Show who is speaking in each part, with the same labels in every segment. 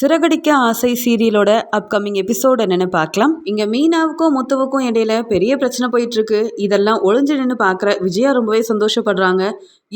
Speaker 1: சிறகடிக்க ஆசை சீரியலோட upcoming episode என்னன்னு பார்க்கலாம். இங்க மீனாவுக்கும் முத்துவுக்கும் இடையில பெரிய பிரச்சனை போயிட்டு இருக்கு இதெல்லாம் ஒளிஞ்சு நின்று பார்க்குற விஜயா ரொம்பவே சந்தோஷப்படுறாங்க.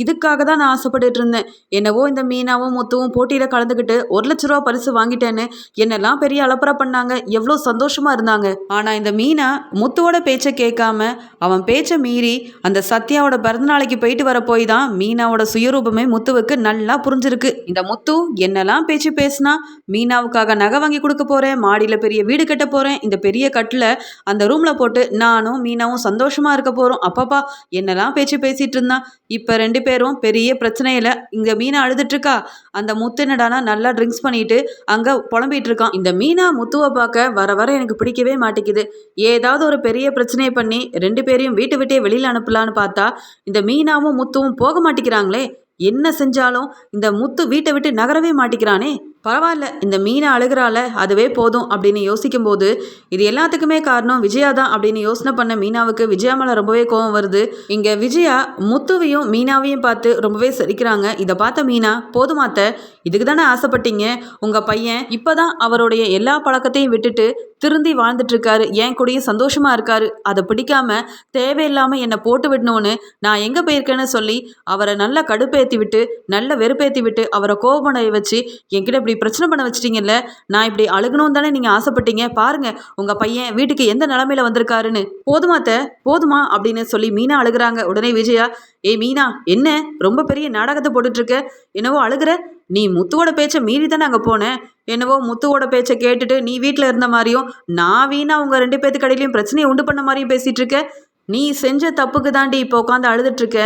Speaker 1: இதுக்காக தான் நான் ஆசைப்பட்டுட்டு இருந்தேன். என்னவோ இந்த மீனாவும் முத்துவும் போட்டியில் கலந்துக்கிட்டு ஒரு லட்ச ரூபா பரிசு வாங்கிட்டேன்னு என்னெல்லாம் பெரிய அலப்பறை பண்ணாங்க எவ்வளோ சந்தோஷமா இருந்தாங்க. ஆனால் இந்த மீனா முத்துவோட பேச்சை கேட்காம அவன் பேச்சை மீறி அந்த சத்யாவோட பிறந்தநாளைக்கு போயிட்டு வர போய் தான் மீனாவோட சுயரூபமே முத்துவுக்கு நல்லா புரிஞ்சிருக்கு. இந்த முத்து என்னெல்லாம் பேச்சு பேசினா மீனாவுக்காக நகை வாங்கி கொடுக்க போறேன் மாடியில் பெரிய வீடு கட்ட போறேன் இந்த பெரிய கட்டில் அந்த ரூம்ல போட்டு நானும் மீனாவும் சந்தோஷமா இருக்க போறோம். அப்பப்பா என்னெல்லாம் பேச்சு பேசிட்டு இருந்தான் இப்போ ரெண்டு பேரும் பெரிய பிரச்சனையில இங்க மீனா அழுதுட்டு இருக்கா? அந்த முத்து என்னடானா நல்லா ட்ரிங்க்ஸ் பண்ணிட்டு அங்க புலம்பிட்டு இருக்கான். இந்த மீனா முத்துவை பார்க்க வர வர எனக்கு பிடிக்கவே மாட்டேங்குது. ஏதாவது ஒரு பெரிய பிரச்சனையை பண்ணி ரெண்டு பேரையும் வீட்டை விட்டே வெளியில் அனுப்பலான்னு பார்த்தா இந்த மீனாவும் முத்துவும் போக மாட்டேங்கிறாங்களே? என்ன செஞ்சாலும் இந்த முத்து வீட்டை விட்டு நகரவே மாட்டேங்கிறானே? பரவாயில்ல இந்த மீனை அழுகிறால அதுவே போதும் அப்படின்னு யோசிக்கும்போது இது எல்லாத்துக்குமே காரணம் விஜயா தான் அப்படின்னு யோசனை பண்ண மீனாவுக்கு விஜயா மேலே ரொம்பவே கோவம் வருது. இங்கே விஜயா முத்துவையும் மீனாவையும் பார்த்து ரொம்பவே சிரிக்கிறாங்க. இதை பார்த்த மீனா போதுமாத்த இதுக்கு தானே ஆசைப்பட்டீங்க? உங்கள் பையன் இப்போ தான் அவருடைய எல்லா பழக்கத்தையும் விட்டுட்டு திருந்தி வாழ்ந்துட்டு இருக்காரு என் கூடயும் சந்தோஷமா இருக்காரு. அதை பிடிக்காம தேவையில்லாமல் என்னை போட்டு விடணும்னு நான் எங்கே போயிருக்கேன்னு சொல்லி அவரை நல்லா கடுப்பேற்றி விட்டு நல்ல வெறுப்பேற்றி விட்டு அவரை கோபமடைய வச்சு என்கிட்ட இப்படி பிரச்சனை பண்ண வச்சிட்டீங்கல்ல? நான் இப்படி அழுகணும் தானே நீங்கள் ஆசைப்பட்டீங்க? பாருங்க உங்கள் பையன் வீட்டுக்கு எந்த நிலமையில வந்திருக்காருன்னு. போதுமாத்த போதுமா அப்படின்னு சொல்லி மீனா அழுகுறாங்க. உடனே விஜயா ஏய் மீனா என்ன? ரொம்ப பெரிய நாடகத்தை போட்டுட்டு இருக்க என்னவோ அழுகுற? நீ முத்துவோட பேச்சை மீறி தானே அங்கே போனேன் என்னவோ முத்துவோட பேச்சை கேட்டுட்டு நீ வீட்டில் இருந்த மாதிரியும் நான் வீணா உங்கள் ரெண்டு பேத்து கடையிலையும் பிரச்சனையை உண்டு பண்ண மாதிரியும் பேசிகிட்டு இருக்க நீ செஞ்ச தப்புக்கு தாண்டி இப்போ உட்காந்து அழுதுட்ருக்க.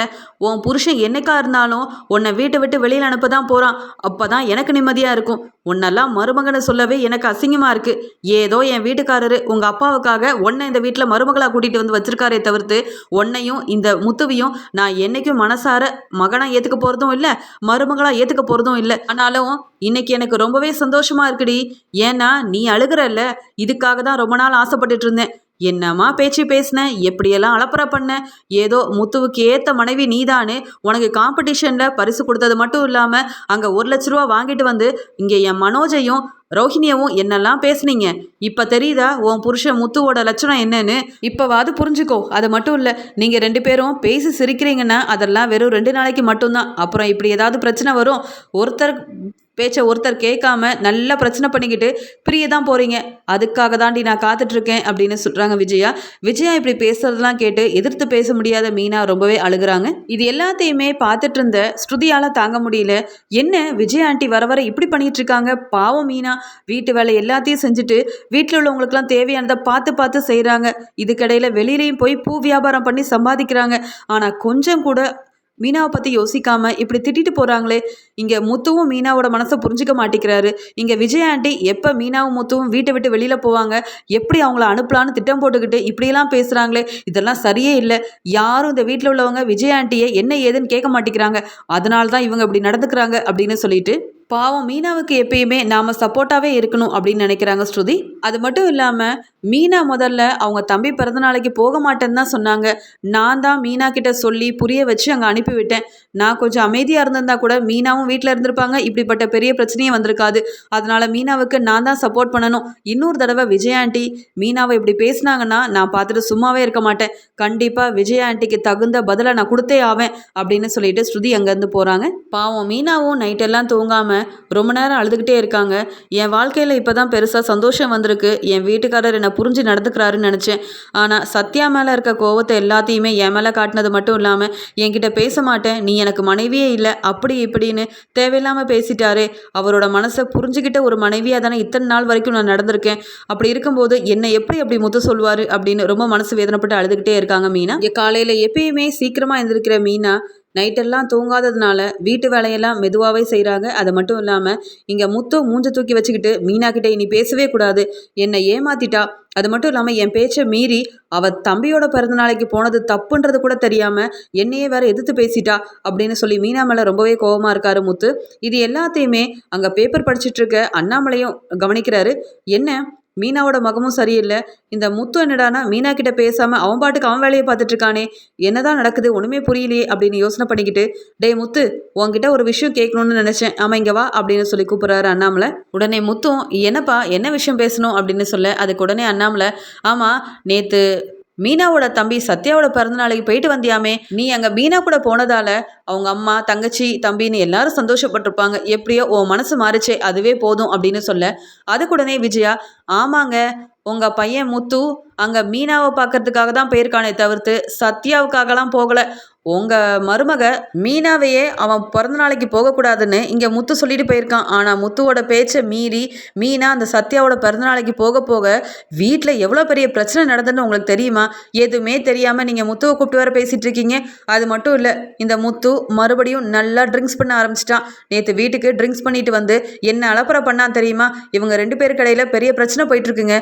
Speaker 1: உன் புருஷன் என்னைக்கா இருந்தாலும் உன்னை வீட்டை விட்டு வெளியில் அனுப்ப தான் போகிறான் அப்போ தான் எனக்கு நிம்மதியாக இருக்கும். உன்னெல்லாம் மருமகனை சொல்லவே எனக்கு அசிங்கமாக இருக்குது ஏதோ என் வீட்டுக்காரரு உங்கள் அப்பாவுக்காக உன்னை இந்த வீட்டில் மருமகளாக கூட்டிகிட்டு வந்து வச்சிருக்காரே தவிர்த்து உன்னையும் இந்த முத்துவையும் நான் என்னைக்கும் மனசார மகனாக ஏற்றுக்க போகிறதும் இல்லை மருமகளாக ஏற்றுக்க போகிறதும் இல்லை. ஆனாலும் இன்னைக்கு எனக்கு ரொம்பவே சந்தோஷமாக இருக்குடி. ஏன்னா நீ அழுகிறல்ல. இதுக்காக தான் ரொம்ப நாள் ஆசைப்பட்டுட்டு இருந்தேன். என்னம்மா பேச்சு பேசின? எப்படியெல்லாம் அலப்பறை பண்ண? ஏதோ முத்துவுக்கு ஏற்ற மனைவி நீதானே? உனக்கு காம்படிஷனில் பரிசு கொடுத்தது மட்டும் இல்லாமல் அங்கே ஒரு லட்ச ரூபா வாங்கிட்டு வந்து இங்கே என் மனோஜையும் ரோஹிணியவும் என்னெல்லாம் பேசுனீங்க? இப்போ தெரியுதா? உன் புருஷன் முத்துவோட லட்சணம் என்னன்னு? இப்போவாது புரிஞ்சுக்கோ. அது மட்டும் இல்லை நீங்கள் ரெண்டு பேரும் பேசி சிரிக்கிறீங்கன்னா அதெல்லாம் வெறும் ரெண்டு நாளைக்கு மட்டும்தான். அப்புறம் இப்படி ஏதாவது பிரச்சனை வரும் ஒருத்தர் பேச்சை ஒருத்தர் கேட்காம நல்லா பிரச்சனை பண்ணிக்கிட்டு பிரிய தான் போகிறீங்க அதுக்காக தாண்டி நான் காத்துட்ருக்கேன் அப்படின்னு சொல்கிறாங்க விஜயா. விஜயா இப்படி பேசுறதெல்லாம் கேட்டு எதிர்த்து பேச முடியாத மீனா ரொம்பவே அழுகுறாங்க. இது எல்லாத்தையுமே பார்த்துட்டு இருந்த ஸ்ருதியால் தாங்க முடியல. என்ன விஜய் ஆண்டி வர வர இப்படி பண்ணிட்டு இருக்காங்க பாவம் மீனா. வீட்டு வேலை எல்லாத்தையும் செஞ்சுட்டு வீட்டில் உள்ளவங்களுக்குலாம் தேவையானதை பார்த்து பார்த்து செய்கிறாங்க இதுக்கடையில் வெளியிலையும் போய் பூ வியாபாரம் பண்ணி சம்பாதிக்கிறாங்க. ஆனால் கொஞ்சம் கூட மீனாவை பற்றி யோசிக்காம இப்படி திட்டிட்டு போகிறாங்களே இங்கே முத்துவும் மீனாவோட மனசை புரிஞ்சுக்க மாட்டேங்கிறாரு. இங்கே விஜய் ஆண்டி எப்போ மீனாவும் முத்துவும் வீட்டை விட்டு வெளியில் போவாங்க? எப்படி அவங்கள அனுப்பலான்னு திட்டம் போட்டுக்கிட்டு இப்படியெல்லாம் பேசுகிறாங்களே இதெல்லாம் சரியே இல்லை. யாரும் இந்த வீட்டில் உள்ளவங்க விஜய் ஆண்டியை என்ன ஏதுன்னு கேட்க மாட்டேங்கிறாங்க. அதனால தான் இவங்க இப்படி நடந்துக்கிறாங்க அப்படின்னு சொல்லிட்டு பாவம் மீனாவுக்கு எப்பயுமே நாம் சப்போர்ட்டாகவே இருக்கணும் அப்படின்னு நினைக்கிறாங்க ஸ்ருதி. அது மட்டும் இல்லாமல் மீனா முதல்ல அவங்க தம்பி பிறந்தநாளைக்கு போக மாட்டேன்னு தான் சொன்னாங்க. நான் தான் மீனா கிட்ட சொல்லி புரிய வச்சு அங்கே அனுப்பிவிட்டேன். நான் கொஞ்சம் அமைதியாக இருந்திருந்தா கூட மீனாவும் வீட்டில் இருந்திருப்பாங்க. இப்படிப்பட்ட பெரிய பிரச்சனையே வந்திருக்காது. அதனால் மீனாவுக்கு நான் தான் சப்போர்ட் பண்ணணும். இன்னொரு தடவை விஜய் ஆண்டி மீனாவை இப்படி பேசினாங்கன்னா நான் பார்த்துட்டு சும்மாவே இருக்க மாட்டேன். கண்டிப்பாக விஜய் ஆண்டிக்கு தகுந்த பதிலை நான் கொடுத்தே ஆவேன் அப்படின்னு சொல்லிட்டு ஸ்ருதி அங்கேருந்து போகிறாங்க பாவம் மீனாவும் நைட்டெல்லாம் தூங்காமல் ரொம்ப நேரம் அழுதுகிட்டே இருக்காங்க. என் வாழ்க்கையில் இப்போ தான் பெருசாக சந்தோஷம் வந்திருக்கு. என் வீட்டுக்காரர் என்னை புரிஞ்சு நடந்துக்கிறாருன்னு நினச்சேன். ஆனால் சத்யா மேலே இருக்க கோவத்தை எல்லாத்தையுமே என் மேலே காட்டினது மட்டும் இல்லாமல் என்கிட்ட பேச மாட்டேன். நீ எனக்கு மனைவியே இல்லை. அப்படி இப்படின்னு தேவையில்லாமல் பேசிட்டாரே. அவரோட மனசை புரிஞ்சுக்கிட்ட ஒரு மனைவியாக தானே இத்தனை நாள் வரைக்கும் நான் நடந்திருக்கேன். அப்படி இருக்கும்போது என்னை எப்படி அப்படி முத்து சொல்வார் அப்படின்னு ரொம்ப மனசு வேதனைப்பட்டு அழுதுகிட்டே இருக்காங்க மீனா. காலையில் எப்பயுமே சீக்கிரமாக எழுந்திருக்கிற மீனா நைட்டெல்லாம் தூங்காததுனால வீட்டு வேலையெல்லாம் மெதுவாகவே செய்கிறாங்க அது மட்டும் இல்லாமல் இங்கே முத்து மூஞ்ச தூக்கி வச்சுக்கிட்டு மீனா கிட்டே இனி பேசவே கூடாது. என்னை ஏமாத்திட்டா? அது மட்டும் இல்லாமல் என் பேச்சை மீறி அவள் தம்பியோட பிறந்தநாளைக்கு போனது தப்புன்றது கூட தெரியாமல் என்னையே வேற எதிர்த்து பேசிட்டா? அப்படின்னு சொல்லி மீனா மேலே ரொம்பவே கோபமாக இருக்காரு முத்து. இது எல்லாத்தையுமே அங்கே பேப்பர் படிச்சுட்டு இருக்க அண்ணாமலையும் கவனிக்கிறாரு. என்ன? மீனாவோட முகமும் சரியில்லை. இந்த முத்து என்னடானா மீனா கிட்ட பேசாம அவன் பாட்டுக்கு அவன் வேலையை பார்த்துட்டு இருக்கானே. என்னதான் நடக்குது ஒண்ணுமே புரியலையே அப்படின்னு யோசனை பண்ணிக்கிட்டு டே முத்து உன்கிட்ட ஒரு விஷயம் கேட்கணும்னு நினைச்சேன். ஆமா இங்க வா அப்படின்னு சொல்லி கூப்பிடுறாரு அண்ணாமலை. உடனே முத்தும் என்னப்பா என்ன விஷயம் பேசணும்? அப்படின்னு சொல்ல அதுக்கு உடனே அண்ணாமலை ஆமா நேத்து மீனாவோட தம்பி சத்யாவோட பிறந்த நாளைக்கு போயிட்டு வந்தியாமே. நீ அங்க மீனா கூட போனதால அவங்க அம்மா தங்கச்சி தம்பின்னு எல்லாரும் சந்தோஷப்பட்டிருப்பாங்க. எப்படியோ உன் மனசு மாறிச்சே அதுவே போதும் அப்படின்னு சொல்ல. அதுக்குடனே விஜயா ஆமாங்க உங்க பையன் முத்து அங்க மீனாவை பார்க்கறதுக்காக தான் போயிருக்கானே தவிர்த்து சத்யாவுக்காகலாம் போகல. உங்க மருமக மீனாவையே அவன் பிறந்த நாளைக்கு போகக்கூடாதுன்னு இங்க முத்து சொல்லிட்டு போயிருக்கான். ஆனா முத்துவோட பேச்சை மீறி மீனா அந்த சத்யாவோட பிறந்த நாளைக்கு போக போக வீட்டில் எவ்வளோ பெரிய பிரச்சனை நடந்ததுன்னு உங்களுக்கு தெரியுமா? எதுவுமே தெரியாம நீங்க முத்துவை கூப்பிட்டு வர பேசிட்டு இருக்கீங்க. அது மட்டும் இல்லை இந்த முத்து மறுபடியும் நல்லா ட்ரிங்க்ஸ் பண்ண ஆரம்பிச்சிட்டான். நேற்று வீட்டுக்கு ட்ரிங்க்ஸ் பண்ணிட்டு வந்து என்ன அலப்பறை பண்ணான் தெரியுமா? இவங்க ரெண்டு பேர் கடையில் பெரிய பிரச்சனை போயிட்டு இருக்குங்க.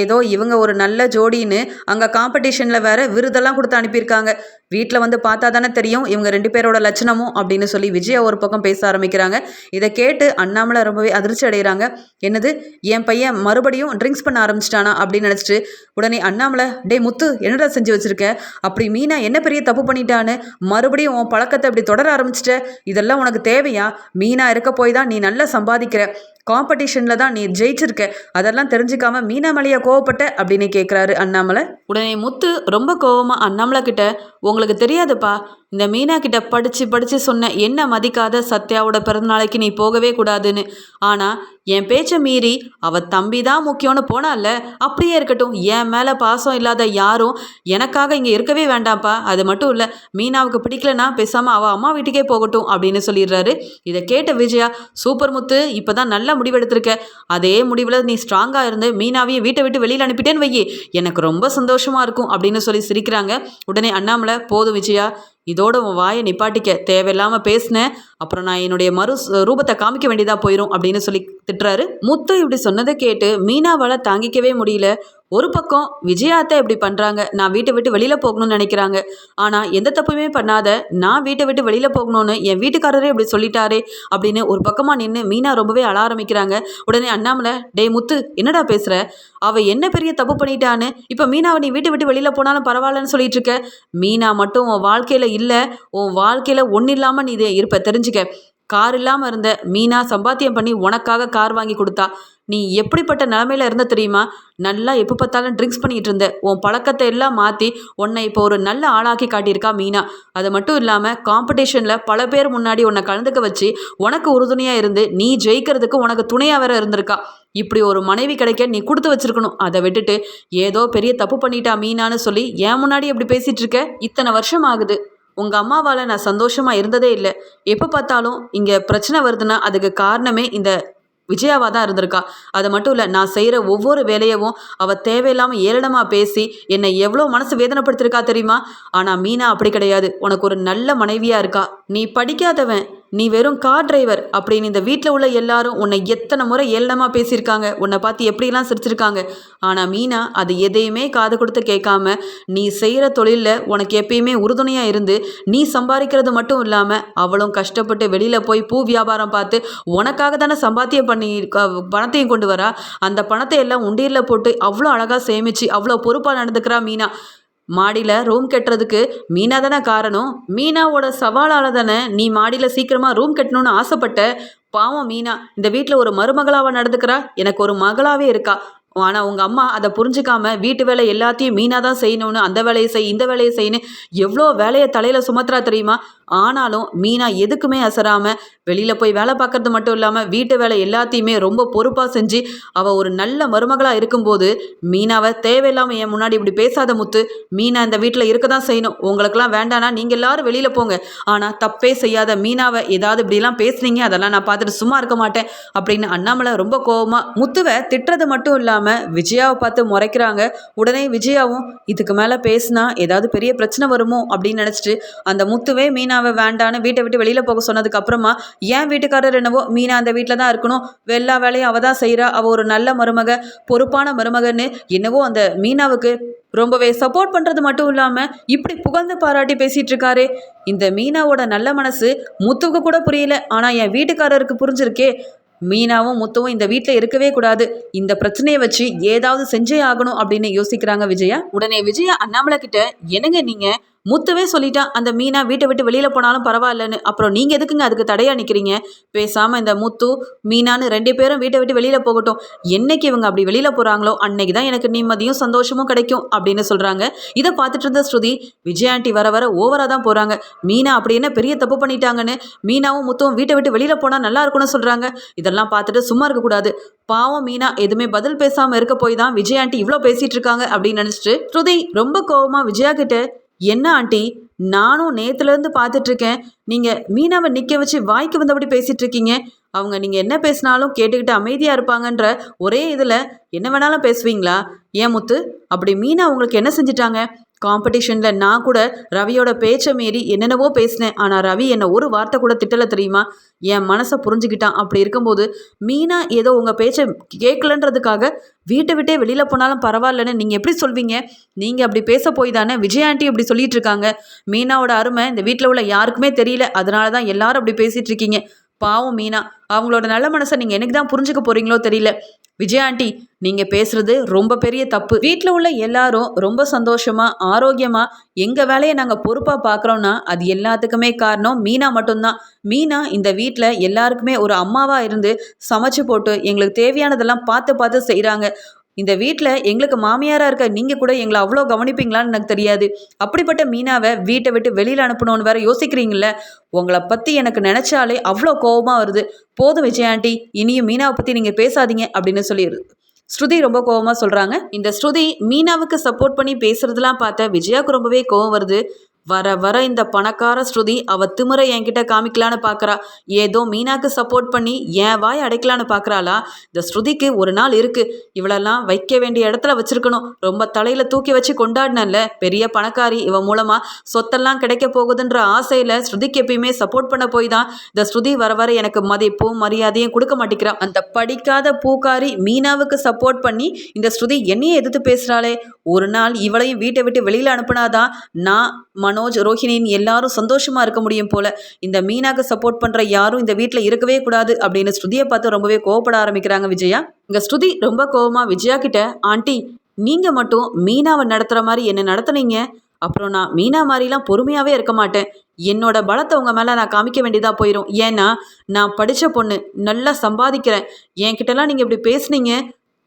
Speaker 1: ஏதோ இவங்க ஒரு நல்ல ஜோடின்னு அங்கே காம்படிஷனில் வேற விருதெல்லாம் கொடுத்து அனுப்பியிருக்காங்க. வீட்டில் வந்து பார்த்தா தானே தெரியும். இவங்க ரெண்டு பேரோட லட்சணமும் அப்படின்னு சொல்லி விஜயா ஒரு பக்கம் பேச ஆரம்பிக்கிறாங்க. இதை கேட்டு அண்ணாமலை ரொம்பவே அதிர்ச்சி அடைகிறாங்க. என்னது? என் பையன் மறுபடியும் ட்ரிங்க்ஸ் பண்ண ஆரம்பிச்சிட்டானா அப்படின்னு நினச்சிட்டு உடனே அண்ணாமலை டே முத்து என்னடா செஞ்சு வச்சிருக்க? அப்படி மீனா என்ன பெரிய தப்பு பண்ணிட்டான்னு? மறுபடியும் உன் பழக்கத்தை அப்படி தொடர ஆரம்பிச்சிட்ட? இதெல்லாம் உனக்கு தேவையா? மீனா இருக்க போய் தான் நீ நல்லா சம்பாதிக்கிற. காம்படிஷனில் தான் நீ ஜெயிச்சிருக்க. அதெல்லாம் தெரிஞ்சுக்காம மீனா கோவப்பட்ட அப்படின்னு கேட்குறாரு அண்ணாமலை. உடனே முத்து ரொம்ப கோவமாக அண்ணாமலை கிட்ட உங்களுக்கு தெரியாதுப்பா. இந்த மீனா கிட்ட படித்து படித்து சொன்ன என்ன மதிக்காத சத்யாவோட பிறந்தநாளைக்கு நீ போகவே கூடாதுன்னு. ஆனால் என் பேச்சை மீறி அவ தம்பி தான் முக்கியம்னு போனால அப்படியே இருக்கட்டும். என் மேலே பாசம் இல்லாத யாரும் எனக்காக இங்கே இருக்கவே வேண்டாம்ப்பா. அது மட்டும் இல்லை மீனாவுக்கு பிடிக்கலனா பேசாமல் அவள் அம்மா வீட்டுக்கே போகட்டும் அப்படின்னு சொல்லிடுறாரு. இதை கேட்ட விஜயா சூப்பர் முத்து இப்போ தான் நல்ல முடிவெடுத்திருக்க அதே முடிவில் நீ ஸ்ட்ராங்காக இருந்து மீனாவையும் வீட்டை விட்டு வெளியில் அனுப்பிட்டேன்னு வையே. எனக்கு ரொம்ப சந்தோஷமாக இருக்கும் அப்படின்னு சொல்லி சிரிக்கிறாங்க. உடனே அண்ணாமலை போதும் விஜயா. இதோட உன் வாயை நிப்பாட்டிக்க தேவையில்லாமல் பேசினேன் அப்புறம் நான் என்னுடைய மறு ரூபத்தை காமிக்க வேண்டியதாக போயிடும் அப்படின்னு சொல்லி திட்டுறாரு. முத்து இப்படி சொன்னதை கேட்டு மீனாவால் தாங்கிக்கவே முடியல. ஒரு பக்கம் விஜயாத்தா இப்படி பண்ணுறாங்க நான் வீட்டை விட்டு வெளியில் போகணும்னு நினைக்கிறாங்க. ஆனால் எந்த தப்புமே பண்ணாத நான் வீட்டை விட்டு வெளியில் போகணும்னு என் வீட்டுக்காரரே இப்படி சொல்லிட்டாரே அப்படின்னு ஒரு பக்கமாக நின்று மீனா ரொம்பவே அழ ஆரம்பிக்கிறாங்க. உடனே அண்ணாமலை டே முத்து என்னடா பேசுகிற அவள் என்ன பெரிய தப்பு பண்ணிட்டான்னு? இப்போ மீனாவை நீ வீட்டை விட்டு வெளியில் போனாலும் பரவாயில்லன்னு சொல்லிட்டு இருக்க. மீனா மட்டும் உன் வாழ்க்கையில் இல்லை உன் வாழ்க்கையில் ஒன்றும் இல்லாமல் நீ இதை இருப்ப தெரிஞ்சுக்க. கார் இல்லாமல் இருந்த மீனா சம்பாத்தியம் பண்ணி உனக்காக கார் வாங்கி கொடுத்தா. நீ எப்படிப்பட்ட நிலமையில இருந்த தெரியுமா? நல்லா எப்போ பார்த்தாலும் ட்ரிங்க்ஸ் பண்ணிகிட்டு இருந்த. உன் பழக்கத்தை எல்லாம் மாற்றி உன்னை இப்போ ஒரு நல்ல ஆளாக்கி காட்டியிருக்கா மீனா. அது மட்டும் இல்லாமல் காம்படிஷனில் பல பேர் முன்னாடி உன்னை கலந்துக்க வச்சு உனக்கு உறுதுணையாக இருந்து நீ ஜெயிக்கிறதுக்கு உனக்கு துணையாக வேற இருந்திருக்கா. இப்படி ஒரு மனைவி கிடைக்க நீ கொடுத்து வச்சிருக்கணும். அதை விட்டுட்டு ஏதோ பெரிய தப்பு பண்ணிட்டா மீனான்னு சொல்லி ஏன் முன்னாடி இப்படி பேசிட்டு இருக்க? இத்தனை வருஷம் ஆகுது. உங்கள் அம்மாவால் நான் சந்தோஷமாக இருந்ததே இல்லை. எப்போ பார்த்தாலும் இங்கே பிரச்சனை வருதுன்னா அதுக்கு காரணமே இந்த விஜயாவாக தான் இருந்திருக்கா. அது மட்டும் இல்லை நான் செய்கிற ஒவ்வொரு வேலையவும் அவள் தேவையில்லாமல் ஏளனமாக பேசி என்னை எவ்வளோ மனசு வேதனைப்படுத்திருக்கா தெரியுமா? ஆனால் மீனா அப்படி கிடையாது. உனக்கு ஒரு நல்ல மனைவியாக இருக்கா. நீ படிக்காதவன். நீ வெறும் கார் டிரைவர் அப்படின்னு இந்த வீட்டில் உள்ள எல்லாரும் உன்னை எத்தனை முறை ஏளனமாக பேசியிருக்காங்க. உன்னை பார்த்து எப்படிலாம் சிரிச்சிருக்காங்க. ஆனால் மீனா அது எதையுமே காது கொடுத்து கேட்காம நீ செய்கிற தொழிலில் உனக்கு எப்பயுமே உறுதுணையாக இருந்து நீ சம்பாதிக்கிறது மட்டும் இல்லாமல் அவளும் கஷ்டப்பட்டு வெளியில் போய் பூ வியாபாரம் பார்த்து உனக்காக தானே சம்பாத்தியம் பண்ணி பணத்தையும் கொண்டு வரா? அந்த பணத்தை எல்லாம் உண்டியலில் போட்டு அவ்வளோ அழகாக சேமிச்சு அவ்வளோ பொறுப்பாக நடந்துக்கிறா மீனா. மாடியில் ரூம் கட்டுறதுக்கு மீனா தானே காரணம்? மீனாவோட சவாலால் தானே நீ மாடியில் சீக்கிரமாக ரூம் கட்டணும்னு ஆசைப்பட்ட? பாவம் மீனா இந்த வீட்டில் ஒரு மருமகளாக நடந்துக்கிறா? எனக்கு ஒரு மகளாவே இருக்கா. ஆனால் உங்கள் அம்மா அதை புரிஞ்சுக்காம வீட்டு வேலை எல்லாத்தையும் மீனாக தான் செய்யணும்னு அந்த வேலையை செய் இந்த வேலையை செய்யணும் எவ்வளோ வேலையை தலையில் சுமத்துறா தெரியுமா? ஆனாலும் மீனா எதுக்குமே அசராமல் வெளியில் போய் வேலை பார்க்கறது மட்டும் இல்லாமல் வீட்டு வேலை எல்லாத்தையுமே ரொம்ப பொறுப்பாக செஞ்சு அவள் ஒரு நல்ல மருமகளாக இருக்கும்போது மீனாவை தேவையில்லாமல் என் முன்னாடி இப்படி பேசாத முத்து மீனா இந்த வீட்டில் இருக்க தான் செய்யணும். உங்களுக்கெல்லாம் வேண்டானா நீங்கள் எல்லாரும் வெளியில் போங்க. ஆனால் தப்பே செய்யாத மீனாவை ஏதாவது இப்படிலாம் பேசுனீங்க அதெல்லாம் நான் பார்த்துட்டு சும்மா இருக்க மாட்டேன் அப்படின்னு அண்ணாமலை ரொம்ப கோபமாக முத்துவை திட்டுறது மட்டும் இல்லாமல் விஜயாவை பார்த்து முறைக்கிறாங்க. உடனே விஜயாவும் இதுக்கு மேலே பேசினா ஏதாவது பெரிய பிரச்சனை வருமோ? அப்படின்னு நினச்சிட்டு அந்த முத்துவே மீனா மீனாவை வேண்டான்னு வீட்டை விட்டு வெளியில் போக சொன்னதுக்கு அப்புறமா ஏன் வீட்டுக்காரர் என்னவோ மீனா அந்த வீட்டில் தான் இருக்கணும். எல்லா வேலையும் அவள் தான் செய்கிறா அவள் ஒரு நல்ல மருமக பொறுப்பான மருமகன்னு என்னவோ அந்த மீனாவுக்கு ரொம்பவே சப்போர்ட் பண்ணுறது மட்டும் இல்லாமல் இப்படி புகழ்ந்து பாராட்டி பேசிகிட்டு இருக்காரு. இந்த மீனாவோட நல்ல மனசு முத்துவுக்கு கூட புரியல. ஆனால் என் வீட்டுக்காரருக்கு புரிஞ்சிருக்கே. மீனாவும் முத்துவும் இந்த வீட்டில் இருக்கவே கூடாது. இந்த பிரச்சனையை வச்சு ஏதாவது செஞ்சே ஆகணும் அப்படின்னு யோசிக்கிறாங்க விஜயா. உடனே விஜயா அண்ணாமலை கிட்ட என்னங்க நீங்கள் முத்துவே சொல்லிட்டான் அந்த மீனா வீட்டை விட்டு வெளியில போனாலும் பரவாயில்லன்னு. அப்புறம் நீங்க எதுக்குங்க அதுக்கு தடையா நிக்கிறீங்க? பேசாம இந்த முத்து மீனான்னு ரெண்டு பேரும் வீட்டை விட்டு வெளியில போகட்டும். என்னைக்கு இவங்க அப்படி வெளியில போறாங்களோ அன்னைக்கு தான் எனக்கு நிம்மதியும் சந்தோஷமும் கிடைக்கும் அப்படின்னு சொல்றாங்க. இதை பார்த்துட்டு இருந்த ஸ்ருதி விஜய் ஆண்டி வர வர ஓவரா தான் போறாங்க. மீனா அப்படி என்ன பெரிய தப்பு பண்ணிட்டாங்கன்னு? மீனாவும் முத்துவும் வீட்டை விட்டு வெளியில போனா நல்லா இருக்கும்னு சொல்றாங்க. இதெல்லாம் பார்த்துட்டு சும்மா இருக்கக்கூடாது பாவம் மீனா எதுவுமே பதில் பேசாம இருக்க போய் தான் விஜய் ஆண்டி இவ்வளோ பேசிட்டு இருக்காங்க அப்படின்னு நினைச்சிட்டு ஸ்ருதி ரொம்ப கோவமா விஜயா கிட்ட என்ன ஆண்டி? நானும் நேத்துலேருந்து பார்த்துட்டு இருக்கேன் நீங்கள் மீனாவை நிற்க வச்சு வாய்க்கு வந்தபடி பேசிட்டு இருக்கீங்க அவங்க நீங்கள் என்ன பேசினாலும் கேட்டுக்கிட்டு அமைதியாக இருப்பாங்கன்ற ஒரே இதில் என்ன வேணாலும் பேசுவீங்களா? ஏன் முத்து? அப்படி மீனா உங்களுக்கு என்ன செஞ்சிட்டாங்க? காம்படிஷனில் நான் கூட ரவியோட பேச்சை மீறி என்னென்னவோ பேசினேன். ஆனால் ரவி என்னை ஒரு வார்த்தை கூட திட்டலை தெரியுமா? என் மனசை புரிஞ்சுக்கிட்டான். அப்படி இருக்கும்போது மீனா ஏதோ உங்கள் பேச்சை கேட்கலன்றதுக்காக வீட்டை விட்டே வெளியில் போனாலும் பரவாயில்லன்னு நீங்கள் எப்படி சொல்வீங்க? நீங்கள் அப்படி பேச போய் தானே விஜய் ஆண்டி இப்படி சொல்லிட்டு இருக்காங்க. மீனாவோட அருமை இந்த வீட்டில் உள்ள யாருக்குமே தெரியல. அதனால தான் எல்லாரும் அப்படி பேசிகிட்டு இருக்கீங்க. பாவம் மீனா. அவங்களோட நல்ல மனசை நீங்கள் எனக்கு தான் புரிஞ்சுக்க போகிறீங்களோ தெரியல. விஜய் ஆண்டி நீங்கள் பேசுறது ரொம்ப பெரிய தப்பு. வீட்டில் உள்ள எல்லாரும் ரொம்ப சந்தோஷமா ஆரோக்கியமா எங்கள் வேலையை நாங்கள் பொறுப்பாக பார்க்குறோன்னா அது எல்லாத்துக்குமே காரணம் மீனா மட்டும்தான். மீனா இந்த வீட்டில் எல்லாருக்குமே ஒரு அம்மாவாக இருந்து சமைச்சு போட்டு எங்களுக்கு தேவையானதெல்லாம் பார்த்து பார்த்து செய்கிறாங்க இந்த வீட்டில் எங்களுக்கு மாமியாராக இருக்க நீங்கள் கூட எங்களை அவ்வளோ கவனிப்பீங்களான்னு எனக்கு தெரியாது. அப்படிப்பட்ட மீனாவை வீட்டை விட்டு வெளியில் அனுப்பணும்னு வேற யோசிக்கிறீங்கள உங்களை பற்றி எனக்கு நினச்சாலே அவ்வளோ கோபமாக வருது. போதும் விஜய் ஆண்டி இனியும் மீனாவை பற்றி நீங்கள் பேசாதீங்க அப்படின்னு சொல்லிடுது ஸ்ருதி ரொம்ப கோவமாக சொல்கிறாங்க இந்த ஸ்ருதி மீனாவுக்கு சப்போர்ட் பண்ணி பேசுகிறதுலாம் பார்த்தா விஜயாவுக்கு ரொம்பவே கோவம் வருது. வர வர இந்த பணக்கார ஸ்ருதி அவ திமுறை என்கிட்ட காமிக்கலான்னு பார்க்குறா ஏதோ மீனாக்கு சப்போர்ட் பண்ணி என் வாய் அடைக்கலான்னு பார்க்குறாளா இந்த ஸ்ருதிக்கு ஒரு நாள் இருக்கு. இவளெல்லாம் வைக்க வேண்டிய இடத்துல வச்சிருக்கணும். ரொம்ப தலையில தூக்கி வச்சு கொண்டாடினல பெரிய பணக்காரி. இவ மூலமா சொத்தெல்லாம் கிடைக்க போகுதுன்ற ஆசையில ஸ்ருதிக்கு எப்பயுமே சப்போர்ட் பண்ண போய் தான் இந்த ஸ்ருதி வர வர எனக்கு மதிப்பும் மரியாதையும் கொடுக்க மாட்டேங்கிறான் அந்த படிக்காத பூக்காரி மீனாவுக்கு சப்போர்ட் பண்ணி இந்த ஸ்ருதி என்னையே எதிர்த்து பேசுறாளே. ஒரு நாள் இவளையும் வீட்டை விட்டு வெளியில அனுப்புனாதான் நான் மனோஜ் ரோஹிணியின் எல்லாரும் சந்தோஷமா இருக்க முடியும் போல. இந்த மீனாக்கு சப்போர்ட் பண்ற யாரும் இந்த வீட்டில் இருக்கவே கூடாது அப்படின்னு ஸ்ருதியை பார்த்து ரொம்பவே கோவப்பட ஆரம்பிக்கிறாங்க விஜயா. இங்க ஸ்ருதி ரொம்ப கோவமாக விஜயா கிட்ட ஆண்டி நீங்க மட்டும் மீனாவை நடத்துற மாதிரி என்ன நடத்துனீங்க? அப்புறம் நான் மீனா மாதிரிலாம் பொறுமையாகவே இருக்க மாட்டேன். என்னோட பலத்தை உங்கள் மேலே நான் காமிக்க வேண்டியதாக போயிடும் ஏன்னா நான் படித்த பொண்ணு நல்லா சம்பாதிக்கிறேன். என்கிட்டலாம் நீங்கள் இப்படி பேசுனீங்க.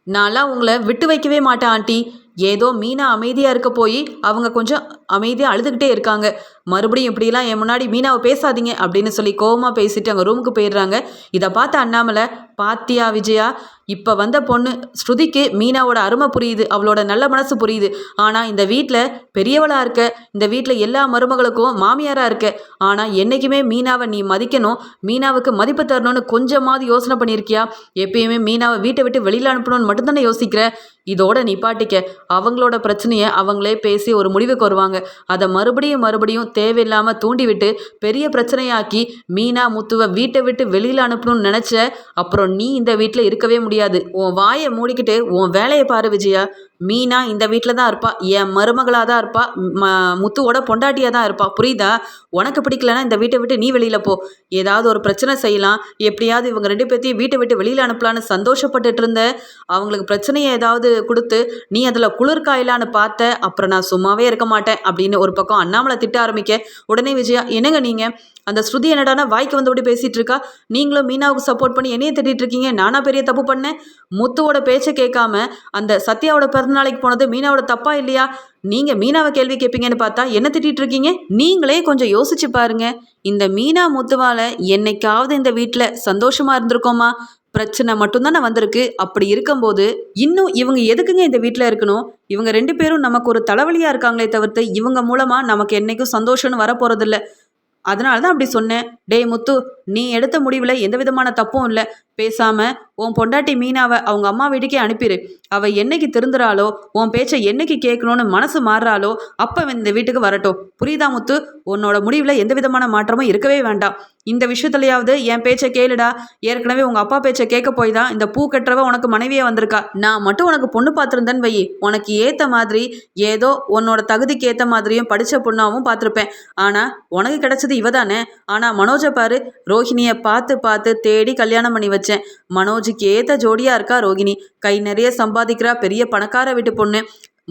Speaker 1: நான்லாம் உங்களை விட்டு வைக்கவே மாட்டேன் ஆண்டி. ஏதோ மீனா அமைதியாக இருக்க போய் அவங்க கொஞ்சம் அமைதியாக அழுதுகிட்டே இருக்காங்க. மறுபடியும் இப்படிலாம் என் முன்னாடி மீனாவை பேசாதீங்க அப்படின்னு சொல்லி கோவமாக பேசிட்டு அங்கே ரூமுக்கு போயிடுறாங்க. இதை பார்த்து அண்ணாமலை பாத்தியா விஜயா இப்போ வந்த பொண்ணு ஸ்ருதிக்கு மீனாவோட அருமை புரியுது அவளோட நல்ல மனசு புரியுது. ஆனால் இந்த வீட்டில் பெரியவளாக இருக்க இந்த வீட்டில் எல்லா மருமகளுக்கும் மாமியாராக இருக்க ஆனால் என்றைக்குமே மீனாவை நீ மதிக்கணும் மீனாவுக்கு மதிப்பு தரணும்னு கொஞ்சமாவது யோசனை பண்ணியிருக்கியா? எப்பயுமே மீனாவை வீட்டை விட்டு வெளியில் அனுப்பணும்னு மட்டும்தானே யோசிக்கிற? இதோட நிப்பாட்டிக்க. அவங்களோட பிரச்சனையை அவங்களே பேசி ஒரு முடிவுக்கு வருவாங்க. அதை மறுபடியும் மறுபடியும் தேவையில்லாமல் தூண்டிவிட்டு பெரிய பிரச்சனையாக்கி மீனா முத்துவை வீட்டை விட்டு வெளியில் அனுப்பணும்னு நினச்ச அப்புறம் நீ இந்த வீட்டில் இருக்கவே முடியாது. உன் வாயை மூடிக்கிட்டு உன் வேலையை பாரு விஜயா. மீனா இந்த வீட்டில் தான் இருப்பா. என் மருமகளாக தான் இருப்பா. ம முத்துவோட பொண்டாட்டியாக தான் இருப்பா. புரியுதா? உனக்கு பிடிக்கலன்னா இந்த வீட்டை விட்டு நீ வெளியில் போ. ஏதாவது ஒரு பிரச்சனை செய்யலாம். எப்படியாவது இவங்க ரெண்டு பேர்த்தையும் வீட்டை விட்டு வெளியில் அனுப்பலான்னு சந்தோஷப்பட்டுட்டு இருந்த அவங்களுக்கு பிரச்சனையை ஏதாவது கொடுத்து நீ அதில் குளிர்காயிலான்னு பார்த்த அப்புறம் நான் சும்மாவே இருக்க மாட்டேன் அப்படின்னு ஒரு பக்கம் அண்ணாமலை திட்ட ஆரம்பிக்க உடனே விஜயா என்னங்க நீங்கள் அந்த ஸ்ருதி என்னடானா வாய்க்கு வந்தபடி பேசிகிட்டு இருக்கா? நீங்களும் மீனாவுக்கு சப்போர்ட் பண்ணி என்னையே திட்டிகிட்டு இருக்கீங்க? நானா பெரிய தப்பு பண்ணேன்? முத்துவோட பேச்சை கேட்காம அந்த சத்யாவோட பிறந்த நாளைக்கு போனது மீனாவோட தப்பா இல்லையா? நீங்க மீனாவை கேள்வி கேட்பீங்கன்னு பார்த்தா என்ன திட்டிட்டு இருக்கீங்க? நீங்களே கொஞ்சம் யோசிச்சு பாருங்க. இந்த மீனா முத்துவால என்னைக்காவது இந்த வீட்டில் சந்தோஷமா இருந்திருக்கோமா? பிரச்சனை மட்டும்தானே வந்திருக்கு. அப்படி இருக்கும்போது இன்னும் இவங்க எதுக்குங்க இந்த வீட்டில் இருக்கணும்? இவங்க ரெண்டு பேரும் நமக்கு ஒரு தலைவலியாக இருக்காங்களே தவிர்த்து இவங்க மூலமாக நமக்கு என்னைக்கும் சந்தோஷம்னு வரப்போகிறதில்ல அதனால தான் அப்படி சொன்னேன். டேய் முத்து நீ எடுத்த முடிவில் எந்த விதமான தப்பும் இல்லை. பேசாமல் உன் பொண்டாட்டி மீனாவை அவங்க அம்மா வீட்டுக்கே அனுப்பிடு அவள் என்னைக்கு திருந்துறாளோ உன் பேச்சை என்னைக்கு கேட்கணும்னு மனசு மாறுறாளோ அப்போ இந்த வீட்டுக்கு வரட்டும். புரியுதா முத்து? உன்னோட முடிவில் எந்த விதமான மாற்றமும் இருக்கவே வேண்டாம். இந்த விஷயத்துலையாவது என் பேச்சை கேளுடா. ஏற்கனவே உங்கள் அப்பா பேச்சை கேட்க போய் தான் இந்த பூ கட்டுறவ உனக்கு மனைவியே வந்திருக்கா. நான் மட்டும் உனக்கு பொண்ணு பார்த்துருந்தேன்னு வை உனக்கு ஏற்ற மாதிரி ஏதோ உன்னோட தகுதிக்கு ஏற்ற மாதிரியும் படித்த பொண்ணாவும் பார்த்துருப்பேன். ஆனால் உனக்கு கிடைச்சது இவ தானே? ஆனால் மனோஜை பாரு ரோஹிணியை பார்த்து பார்த்து தேடி கல்யாணம் பண்ணி வச்சு நினச்சேன். மனோஜுக்கு ஏத்த ஜோடியாக இருக்கா ரோகிணி? கை நிறைய சம்பாதிக்கிறா பெரிய பணக்கார வீட்டு பொண்ணு.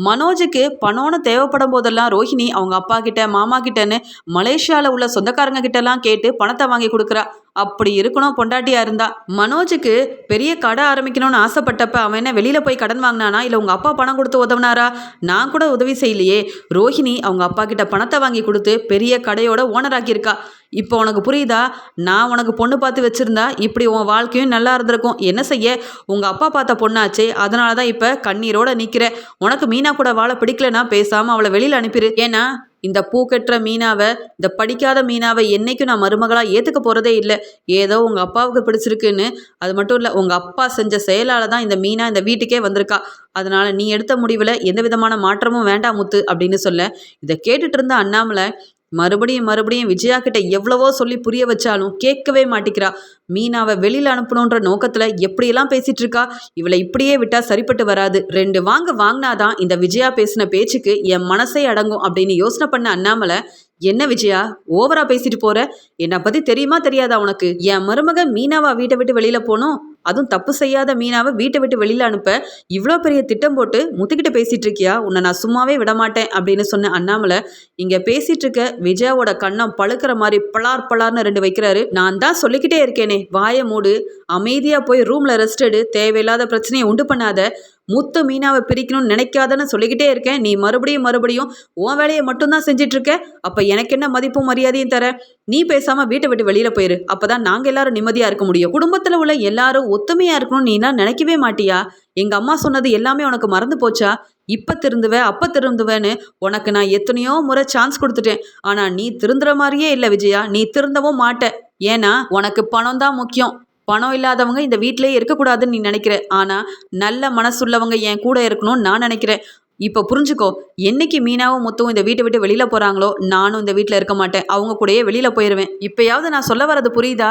Speaker 1: மனோஜுக்கு பணம்னு தேவைப்படும் போதெல்லாம் ரோஹிணி அவங்க அப்பா கிட்ட மாமா கிட்டன்னு மலேசியாவில் உள்ள சொந்தக்காரங்க கிட்டலாம் கேட்டு பணத்தை வாங்கி கொடுக்குறா. அப்படி இருக்கணும் பொண்டாட்டியா இருந்தா. மனோஜுக்கு பெரிய கடை ஆரம்பிக்கணும்னு ஆசைப்பட்டப்ப அவன் என்ன வெளியில போய் கடன் வாங்கினானா? இல்லை உங்க அப்பா பணம் கொடுத்து உதவுனாரா? நான் கூட உதவி செய்யலையே. ரோஹிணி அவங்க அப்பா கிட்ட பணத்தை வாங்கி கொடுத்து பெரிய கடையோட ஓனர் ஆக்கியிருக்கா. இப்போ உனக்கு புரியுதா? நான் உனக்கு பொண்ணு பார்த்து வச்சுருந்தா இப்படி உன் வாழ்க்கையும் நல்லா இருந்திருக்கும். என்ன செய்ய? உங்கள் அப்பா பார்த்த பொண்ணாச்சே. அதனால தான் இப்போ கண்ணீரோட நிற்கிற உனக்கு மீனா கூட வாழ பிடிக்கலன்னா பேசாமல் அவளை வெளியில் அனுப்பிடு ஏன்னா இந்த பூ கெட்டுற மீனாவை இந்த படிக்காத மீனாவை என்னைக்கும் நான் மருமகளாக ஏற்றுக்க போகிறதே இல்லை. ஏதோ உங்கள் அப்பாவுக்கு பிடிச்சிருக்குன்னு. அது மட்டும் இல்லை உங்கள் அப்பா செஞ்ச செயலால் தான் இந்த மீனா இந்த வீட்டுக்கே வந்திருக்கா. அதனால் நீ எடுத்த முடிவில் எந்த விதமான மாற்றமும் வேண்டாம் முத்து அப்படின்னு சொல்ல. இதை கேட்டுட்டு இருந்த அண்ணாமலை மறுபடியும் மறுபடியும் விஜயா கிட்ட எவ்வளவோ சொல்லி புரிய வச்சாலும் கேட்கவே மாட்டேங்கிறா மீனாவை வெளியில் அனுப்பணுன்ற நோக்கத்தில் எப்படியெல்லாம் பேசிட்டு இருக்கா? இவளை இப்படியே விட்டா சரிப்பட்டு வராது. ரெண்டு வாங்க வாங்கினாதான் இந்த விஜயா பேசின பேச்சுக்கு என் மனசே அடங்கும் அப்படின்னு யோசனை பண்ண அண்ணாமலை என்ன விஜயா ஓவரா பேசிட்டு போற? என்னை பத்தி தெரியுமா தெரியாதா உனக்கு? என் மருமக மீனாவா வீட்டை விட்டு வெளியில போனோம். அதுவும் தப்பு செய்யாத மீனாவை வீட்டை விட்டு வெளியில அனுப்ப இவ்வளோ பெரிய திட்டம் போட்டு முத்துக்கிட்ட பேசிட்டு இருக்கியா? உன்னை நான் சும்மாவே விட மாட்டேன் அப்படின்னு சொன்ன அண்ணாமலை இங்க பேசிட்டு இருக்க விஜயாவோட கண்ணம் பழுக்கிற மாதிரி பலார் பலார்னு ரெண்டு வைக்கிறாரு. நான் தான் சொல்லிக்கிட்டே இருக்கேனே வாயை மூடு அமைதியா போய் ரூம்ல ரெஸ்ட் எடு தேவையில்லாத பிரச்சனையை உண்டு பண்ணாத. முத்து மீனாவை பிரிக்கணும்னு நினைக்காதன்னு சொல்லிக்கிட்டே இருக்கேன். நீ மறுபடியும் மறுபடியும் உன் வேலையை மட்டும்தான் செஞ்சிட்டு இருக்க அப்போ எனக்கு என்ன மதிப்பும் மரியாதையும் தர? நீ பேசாம வீட்டை விட்டு வெளியில போயிரு. அப்பதான் நாங்க எல்லாரும் நிம்மதியா இருக்க முடியும். குடும்பத்துல உள்ள எல்லாரும் ஒத்துமையா இருக்கணும்னு நீனா நினைக்கவே மாட்டியா? எங்க அம்மா சொன்னது எல்லாமே உனக்கு மறந்து போச்சா? இப்ப திருந்துவ அப்ப திருந்துவேன்னு உனக்கு நான் எத்தனையோ முறை சான்ஸ் கொடுத்துட்டேன். ஆனா நீ திருந்துற மாதிரியே இல்லை விஜயா. நீ திருந்தவும் மாட்ட. ஏன்னா உனக்கு பணம் தான் முக்கியம். பணம் இல்லாதவங்க இந்த வீட்டிலே இருக்கக்கூடாதுன்னு நீ நினைக்கிற. ஆனால் நல்ல மனசுள்ளவங்க என் கூட இருக்கணும்னு நான் நினைக்கிறேன். இப்போ புரிஞ்சுக்கோ என்னைக்கு மீனாவும் முத்துவும் இந்த வீட்டை விட்டு வெளியில் போகிறாங்களோ நானும் இந்த வீட்டில் இருக்க மாட்டேன். அவங்க கூடயே வெளியில் போயிடுவேன் இப்போயாவது நான் சொல்ல வர்றது புரியுதா?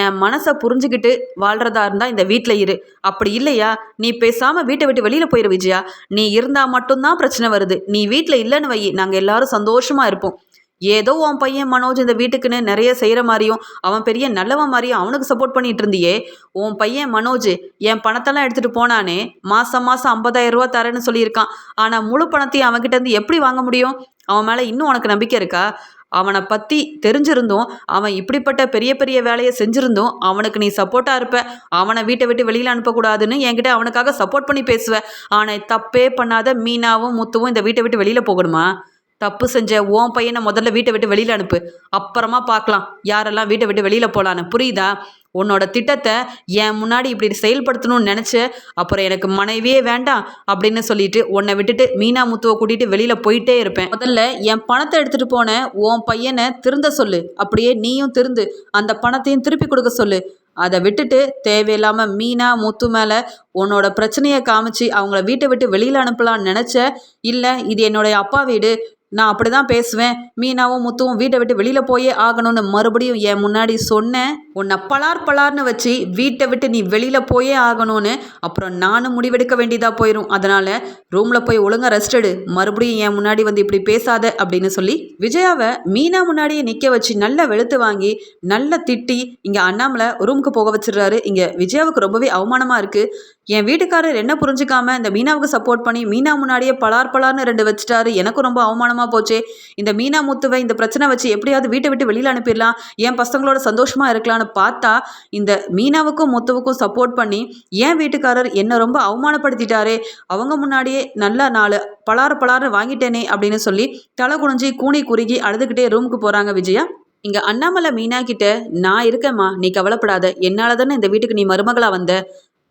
Speaker 1: என் மனசை புரிஞ்சுக்கிட்டு வாழ்கிறதா இருந்தால் இந்த வீட்டில் இரு. அப்படி இல்லையா? நீ பேசாமல் வீட்டை விட்டு வெளியில் போயிரு விஜயா. நீ இருந்தால் மட்டும்தான் பிரச்சனை வருது. நீ வீட்டில் இல்லைன்னு வை. நாங்கள் எல்லாரும் சந்தோஷமாக இருப்போம். ஏதோ உன் பையன் மனோஜ் இந்த வீட்டுக்குன்னு நிறைய செய்கிற மாதிரியும் அவன் பெரிய நல்லவன் மாதிரியும் அவனுக்கு சப்போர்ட் பண்ணிட்டு இருந்தியே. உன் பையன் மனோஜ் என் பணத்தெல்லாம் எடுத்துகிட்டு போனானே மாதம் மாதம் ஐம்பதாயிரம் ரூபா தரேன்னு சொல்லியிருக்கான். ஆனால் முழு பணத்தையும் அவன்கிட்ட இருந்து எப்படி வாங்க முடியும்? அவன் மேலே இன்னும் உனக்கு நம்பிக்கை இருக்கா? அவனை பற்றி தெரிஞ்சிருந்தும் அவன் இப்படிப்பட்ட பெரிய பெரிய வேலையை செஞ்சிருந்தும் அவனுக்கு நீ சப்போர்ட்டாக இருப்ப. அவனை வீட்டை விட்டு வெளியில் அனுப்பக்கூடாதுன்னு என்கிட்ட அவனுக்காக சப்போர்ட் பண்ணி பேசுவேன் ஆனால் தப்பே பண்ணாத மீனாவும் முத்துவும் இந்த வீட்டை விட்டு வெளியில் போகணுமா? தப்பு செஞ்ச உன் பையனை முதல்ல வீட்டை விட்டு வெளியில் அனுப்பு. அப்புறமா பார்க்கலாம் யாரெல்லாம் வீட்டை விட்டு வெளியில் போகலான்னு புரியுதா? உன்னோட திட்டத்தை என் முன்னாடி இப்படி செயல்படுத்தணும்னு நினச்ச அப்புறம் எனக்கு மனைவியே வேண்டாம் அப்படின்னு சொல்லிட்டு உன்னை விட்டுட்டு மீனா முத்துவை கூட்டிகிட்டு வெளியில் போயிட்டே இருப்பேன். முதல்ல என் பணத்தை எடுத்துகிட்டு போன உன் பையனை திருந்த சொல்லு. அப்படியே நீயும் திருந்து அந்த பணத்தையும் திருப்பி கொடுக்க சொல்லு. அதை விட்டுட்டு தேவையில்லாமல் மீனா முத்து மேலே உன்னோட பிரச்சனையை காமிச்சு அவங்கள வீட்டை விட்டு வெளியில் அனுப்பலான்னு நினச்ச இல்லை இது என்னுடைய அப்பா வீடு நான் அப்படி தான் பேசுவேன். மீனாவும் முத்துவும் வீட்டை விட்டு வெளியில் போயே ஆகணும்னு மறுபடியும் என் முன்னாடி சொன்னேன் உன்னை பலார் பலார்னு வச்சு வீட்டை விட்டு நீ வெளியில் போயே ஆகணும்னு அப்புறம் நானும் முடிவெடுக்க வேண்டியதாக போயிடும் அதனால் ரூமில் போய் ஒழுங்காக ரெஸ்ட் எடு. மறுபடியும் என் முன்னாடி வந்து இப்படி பேசாத அப்படின்னு சொல்லி விஜயாவை மீனா முன்னாடியே நிற்க வச்சு நல்லா வெளுத்து வாங்கி நல்லா திட்டி இங்கே அண்ணாமலை ரூமுக்கு போக வச்சிடுறாரு. இங்கே விஜயாவுக்கு ரொம்பவே அவமானமாக இருக்குது என் வீட்டுக்காரர் என்ன புரிஞ்சுக்காம இந்த மீனாவுக்கு சப்போர்ட் பண்ணி மீனா முன்னாடியே பலார் பலார்னு ரெண்டு வச்சுட்டாரு. எனக்கும் ரொம்ப அவமானமாக போச்சே. இந்த மீனா முத்துவை இந்த பிரச்சனை வச்சு எப்படியாவது வீட்டை விட்டு வெளியில் அனுப்பிடலாம். என் பசங்களோட சந்தோஷமாக இருக்கலாம்னு பார்த்தா இந்த மீனாவுக்கும் முத்துவுக்கும் சப்போர்ட் பண்ணி என் வீட்டுக்காரர் என்னை ரொம்ப அவமானப்படுத்திட்டாரே. அவங்க முன்னாடியே நல்லா நாள் பலாறு பலாறு வாங்கிட்டேனே அப்படின்னு சொல்லி தலை குனிஞ்சி கூனி குறுகி அழுதுகிட்டே ரூமுக்கு போகிறாங்க விஜயா. இங்கே அண்ணாமலை மீனா கிட்ட நான் இருக்கேம்மா நீ கவலைப்படாத. என்னால் தானே இந்த வீட்டுக்கு நீ மருமகளாக வந்த.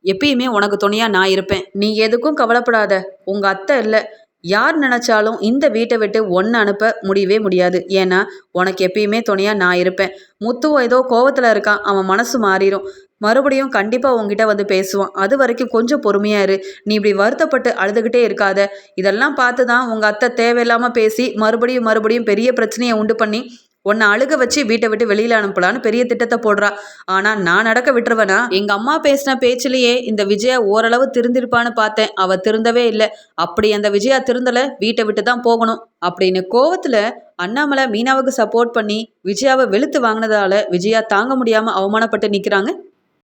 Speaker 1: எப்பயுமே உனக்கு துணையாக நான் இருப்பேன். நீ எதுக்கும் கவலைப்படாத. உங்கள் அத்தை இல்லை. யார் நினச்சாலும் இந்த வீட்டை விட்டு ஒன்று அனுப்ப முடியவே முடியாது. ஏன்னா உனக்கு எப்பயுமே துணையாக நான் இருப்பேன். முத்துவும் ஏதோ கோவத்தில் இருக்கான். அவன் மனசு மாறிடும் மறுபடியும் கண்டிப்பாக உங்ககிட்ட வந்து பேசுவான். அது வரைக்கும் கொஞ்சம் பொறுமையாக இரு. நீ இப்படி வருத்தப்பட்டு அழுதுகிட்டே இருக்காத. இதெல்லாம் பார்த்து தான் உங்கள் அத்தை தேவையில்லாமல் பேசி மறுபடியும் மறுபடியும் பெரிய பிரச்சனையை உண்டு பண்ணி உன்னை அழுக வச்சு வீட்டை விட்டு வெளியில் அனுப்பலான்னு பெரிய திட்டத்தை போடுறா. ஆனால் நான் நடக்க விட்டுருவேனா? எங்கள் அம்மா பேசின பேச்சிலேயே இந்த விஜயா ஓரளவு திருந்திருப்பான்னு பார்த்தேன். அவள் திருந்தவே இல்லை. அப்படி அந்த விஜயா திருந்தலை வீட்டை விட்டு தான் போகணும். அப்படின்னு கோவத்தில் அண்ணாமலை மீனாவுக்கு சப்போர்ட் பண்ணி விஜயாவை வெளுத்து வாங்கினதால விஜயா தாங்க முடியாமல் அவமானப்பட்டு நிற்கிறாங்க